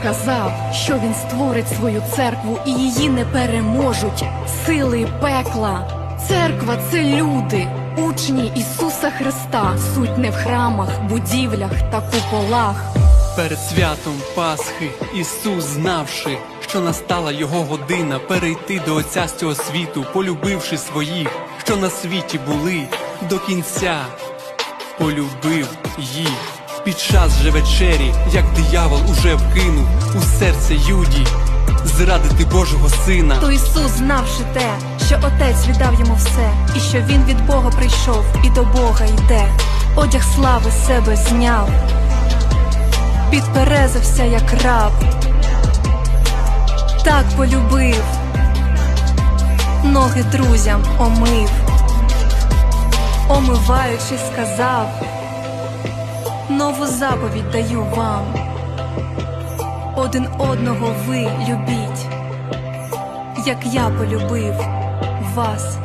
сказав, що він створить свою церкву і її не переможуть сили пекла. Церква це люди, учні Ісуса Христа, суть не в храмах, будівлях та куполах. Перед святом Пасхи Ісус, знавши, що настала його година перейти до Отця з цього світу, полюбивши своїх, що на світі були до кінця, полюбив їх. Під час же вечері, як диявол уже вкинув у серце Юді, зрадити Божого сина. То Ісус, знавши те, що Отець віддав йому все, і що він від Бога прийшов і до Бога йде, одяг слави себе зняв, підперезався, як раб, так полюбив, ноги друзям омив, омиваючи, сказав, нову заповідь даю вам, один одного ви любіть як я полюбив вас.